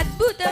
ಅದ್ಭುತ